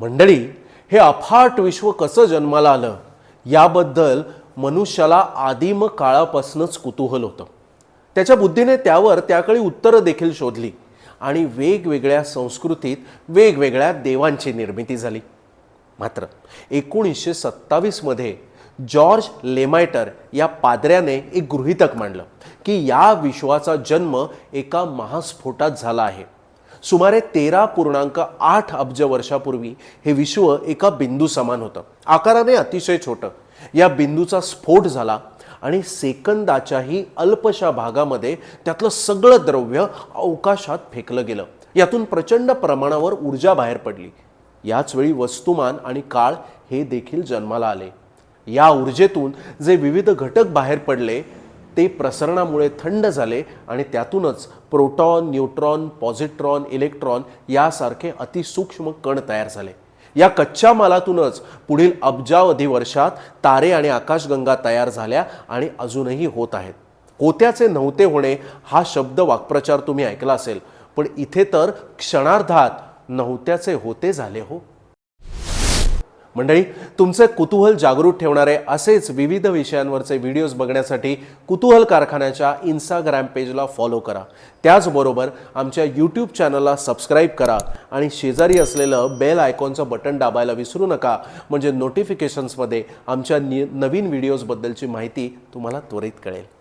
मंडळी हे अफाट विश्व कसं जन्माला आलं? याबद्दल मनुष्याला आदिम काळापासूनच कुतूहल होतं. त्याच्या बुद्धीने त्यावर त्याकडे उत्तरं देखील शोधली आणि वेगवेगळ्या संस्कृतीत वेगवेगळ्या देवांची निर्मिती झाली. मात्र एकोणीसशे सत्तावीसमध्ये जॉर्ज लेमायटर या पादऱ्याने एक गृहितक मांडलं की या विश्वाचा जन्म एका महास्फोटात झाला आहे. सुमारे तेरा पूर्णांक आठ अब्ज वर्षापूर्वी हे विश्व एका बिंदू समान होतं. आकाराने अतिशय छोटं. या बिंदूचा स्फोट झाला आणि सेकंदाच्याही अल्पशा भागामध्ये त्यातलं सगळं द्रव्य अवकाशात फेकलं गेलं. यातून प्रचंड प्रमाणावर ऊर्जा बाहेर पडली. याच वेळी वस्तुमान आणि काळ हे देखील जन्माला आले. या ऊर्जेतून जे विविध घटक बाहेर पडले ते प्रसरणामुळे थंड झाले आणि त्यातूनच प्रोटॉन न्यूट्रॉन पॉझिट्रॉन इलेक्ट्रॉन यासारखे अतिसूक्ष्म कण तयार झाले. या कच्च्या मालातूनच पुढील अब्जावधी वर्षात तारे आणि आकाशगंगा तयार झाल्या आणि अजूनही होत आहेत. होत्याचे नव्हते होणे हा शब्द वाक्प्रचार तुम्ही ऐकला असेल पण इथे तर क्षणार्धात नव्हत्याचे होते झाले हो. मंडळी तुमचे कुतूहल जागृत ठेवणारे असेच विविध विषयांवरचे व्हिडिओज बघण्यासाठी कुतूहल कारखान्याच्या इन्स्टाग्राम पेजला फॉलो करा. त्याचबरोबर आमच्या यूट्यूब चॅनलला सबस्क्राईब करा आणि शेजारी असलेलं बेल आयकॉनचं बटन दाबायला विसरू नका. म्हणजे नोटिफिकेशन्समध्ये आमच्या नि नवीन व्हिडिओजबद्दलची माहिती तुम्हाला त्वरित कळेल.